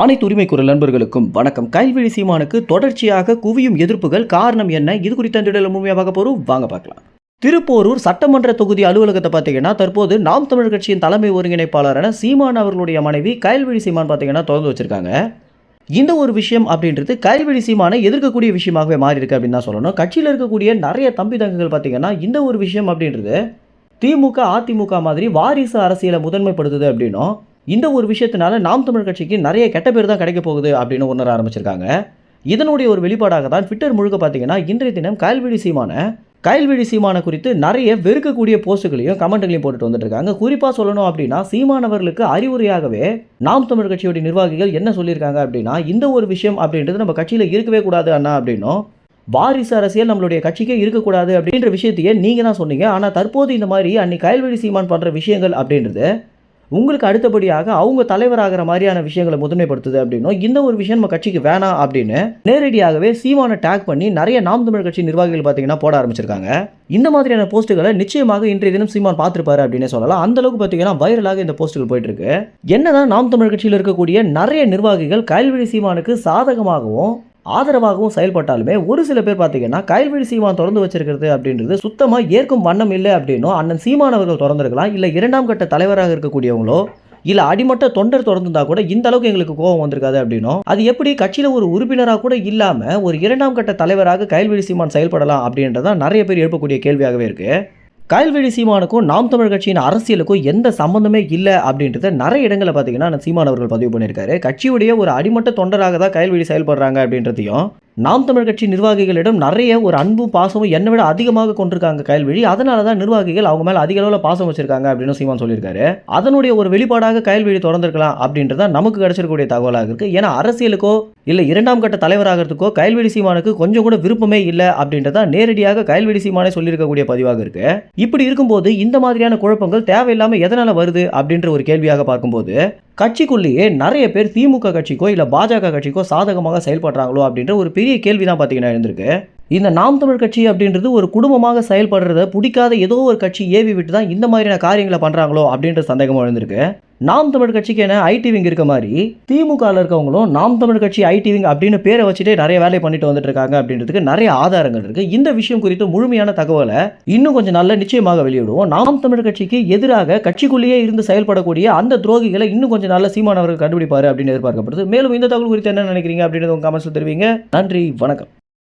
அனைத்து உரிமை குரல் நண்பர்களுக்கும் வணக்கம். கைல்வெளி சீமானுக்கு தொடர்ச்சியாக குவியும் எதிர்ப்புகள் காரணம் என்ன? இது குறித்த அந்த வீடியோல முழுமையாக போறோம். வாங்க பார்க்கலாம். திருப்போரூர் சட்டமன்ற தொகுதி அலுவலகத்தை பார்த்தீங்கன்னா தற்போது நாம் தமிழர் கட்சியின் தலைமை ஒருங்கிணைப்பாளரான சீமான் அவர்களுடைய மனைவி கைல்வெளி சீமான் பார்த்தீங்கன்னா திறந்து வச்சிருக்காங்க. இந்த ஒரு விஷயம் அப்படின்றது கைல்வெளி சீமானை எதிர்க்கக்கூடிய விஷயமாகவே மாறி இருக்கு அப்படின்னு தான் சொல்லணும். கட்சியில் இருக்கக்கூடிய நிறைய தம்பி தங்கங்கள் பார்த்தீங்கன்னா இந்த ஒரு விஷயம் அப்படின்றது திமுக அதிமுக மாதிரி வாரிசு அரசியலை முதன்மைப்படுத்துது அப்படின்னும் இந்த ஒரு விஷயத்தினால நாம் தமிழ் கட்சிக்கு நிறைய கெட்ட பேர் தான் கிடைக்க போகுது அப்படின்னு உணர ஆரம்பிச்சிருக்காங்க. இதனுடைய ஒரு வெளிப்பாடாக தான் ட்விட்டர் முழுக்க பார்த்தீங்கன்னா இன்றைய தினம் கயல்வெளி சீமான கயல்விழி சீமான குறித்து நிறைய வெறுக்கக்கூடிய போஸ்ட்டுகளையும் கமெண்ட்களையும் போட்டுட்டு வந்துட்டு இருக்காங்க குறிப்பாக சொல்லணும் அப்படின்னா சீமானவர்களுக்கு அறிவுரையாகவே நாம் தமிழ் கட்சியுடைய நிர்வாகிகள் என்ன சொல்லியிருக்காங்க அப்படின்னா இந்த ஒரு விஷயம் அப்படின்றது நம்ம கட்சியில் இருக்கவே கூடாது அண்ணா அப்படின்னும். வாரிசு அரசியல் நம்மளுடைய கட்சிக்கே இருக்கக்கூடாது அப்படின்ற விஷயத்தையே நீங்கள் தான் சொன்னீங்க. ஆனால் தற்போது இந்த மாதிரி அன்னைக்கு கயல்வெளி சீமான் பண்ணுற விஷயங்கள் அப்படின்றது உங்களுக்கு அடுத்தபடியாக அவங்க தலைவராகிற மாதிரியான விஷயங்களை முதன்மைப்படுத்துது அப்படின்னும் இந்த ஒரு விஷயம் நம்ம கட்சிக்கு வேணாம் அப்படின்னு நேரடியாகவே சீமானை டேக் பண்ணி நிறைய நாம் தமிழ் கட்சி நிர்வாகிகள் பார்த்தீங்கன்னா போட ஆரம்பிச்சிருக்காங்க. இந்த மாதிரியான போஸ்ட்டுகளை நிச்சயமாக இன்றைய தினம் சீமான் பார்த்துருப்பாரு அப்படின்னு சொல்லலாம். அந்த அளவுக்கு பார்த்தீங்கன்னா வைரலாக இந்த போஸ்ட்டுகள் போயிட்டு இருக்கு என்னதான் நாம் தமிழ் கட்சியில் இருக்கக்கூடிய நிறைய நிர்வாகிகள் கல்வி சீமானுக்கு சாதகமாகவும் ஆதரவாகவும் செயல்பட்டாலுமே ஒரு சில பேர் பார்த்தீங்கன்னா கயல்வெளி சீமான் திறந்து வச்சிருக்கிறது அப்படின்றது சுத்தமாக ஏற்கும் வண்ணம் இல்லை அப்படின்னும் அண்ணன் சீமான் அவர்கள் திறந்திருக்கலாம் இல்லை இரண்டாம் கட்ட தலைவராக இருக்கக்கூடியவங்களோ இல்லை அடிமட்ட தொண்டர் தொடர்ந்துருந்தா கூட இந்த அளவுக்கு எங்களுக்கு கோபம் வந்திருக்காது அப்படின்னும் அது எப்படி கட்சியில் ஒரு உறுப்பினராக கூட இல்லாமல் ஒரு இரண்டாம் கட்ட தலைவராக கயல்வெளி சீமான் செயல்படலாம் அப்படின்றதான் நிறைய பேர் எழுப்பக்கூடிய கேள்வியாகவே இருக்கு. கயல்வெளி சீமானுக்கும் நாம் தமிழ் கட்சியின் அரசியலுக்கும் எந்த சம்பந்தமே இல்லை அப்படின்றத நிறைய இடங்களில் பார்த்தீங்கன்னா அந்த சீமான் அவர்கள் பதிவு பண்ணியிருக்காரு. கட்சியுடைய ஒரு அடிமட்ட தொண்டராக தான் கயல்வெளி செயல்படுறாங்க அப்படின்றதையும் நாம் தமிழ் கட்சி நிர்வாகிகளிடம் நிறைய ஒரு அன்பும் பாசமும் என்னை விட அதிகமாக கொண்டிருக்காங்க கயல்விழி. அதனால தான் நிர்வாகிகள் அவங்க மேலே அதிக அளவில் பாசம் வச்சிருக்காங்க அப்படின்னு சீமான் சொல்லியிருக்காரு. அதனுடைய ஒரு வெளிப்பாடாக கயல்விழி திறந்திருக்கலாம் அப்படின்றத நமக்கு கிடைச்சிருக்கக்கூடிய தகவலாக இருக்குது ஏன்னா அரசியலுக்கோ இல்லை இரண்டாம் கட்ட தலைவராகிறதுக்கோ கயல்வெளி சீமானுக்கு கொஞ்சம் கூட விருப்பமே இல்லை அப்படின்றத நேரடியாக கயல்வெளி சீமானே சொல்லியிருக்கக்கூடிய பதிவாக இருக்கு. இப்படி இருக்கும்போது இந்த மாதிரியான குழப்பங்கள் தேவையில்லாமல் எதனால் வருது அப்படின்ற ஒரு கேள்வியாக பார்க்கும்போது கட்சிக்குள்ளேயே நிறைய பேர் திமுக கட்சிக்கோ இல்லை பாஜக கட்சிக்கோ சாதகமாக செயல்படுறாங்களோ அப்படின்ற ஒரு பெரிய கேள்வி தான் பார்த்தீங்கன்னா இருந்திருக்கு இந்த நாம் தமிழ் கட்சி அப்படின்றது ஒரு குடும்பமாக செயல்படுறத பிடிக்காத ஏதோ ஒரு கட்சி ஏவி விட்டு தான் இந்த மாதிரியான காரியங்களை பண்ணுறாங்களோ அப்படின்ற சந்தேகமாக எழுந்திருக்கு. நாம் தமிழ் கட்சிக்கு என்ன? ஐடி விங் இருக்க மாதிரி திமுகவில் இருக்கவங்களும் நாம் தமிழ் கட்சி ஐடி விங் அப்படின்னு பேரை வச்சுட்டே நிறைய வேலை பண்ணிட்டு வந்துட்டு இருக்காங்க அப்படின்றதுக்கு நிறைய ஆதாரங்கள் இருக்கு. இந்த விஷயம் குறித்து முழுமையான தகவலை இன்னும் கொஞ்சம் நல்ல நிச்சயமாக வெளியிடுவோம். நாம் தமிழ் கட்சிக்கு எதிராக கட்சிக்குள்ளேயே இருந்து செயல்படக்கூடிய அந்த துரோகிகளை இன்னும் கொஞ்சம் நல்ல சீமானவர்கள் கண்டுபிடிப்பாரு அப்படின்னு எதிர்பார்க்கப்படுது. மேலும் இந்த தகவல் குறித்து என்ன நினைக்கிறீங்க அப்படின்றது உங்க கமெண்ட்ஸ் தெரிவிங்க. நன்றி வணக்கம்.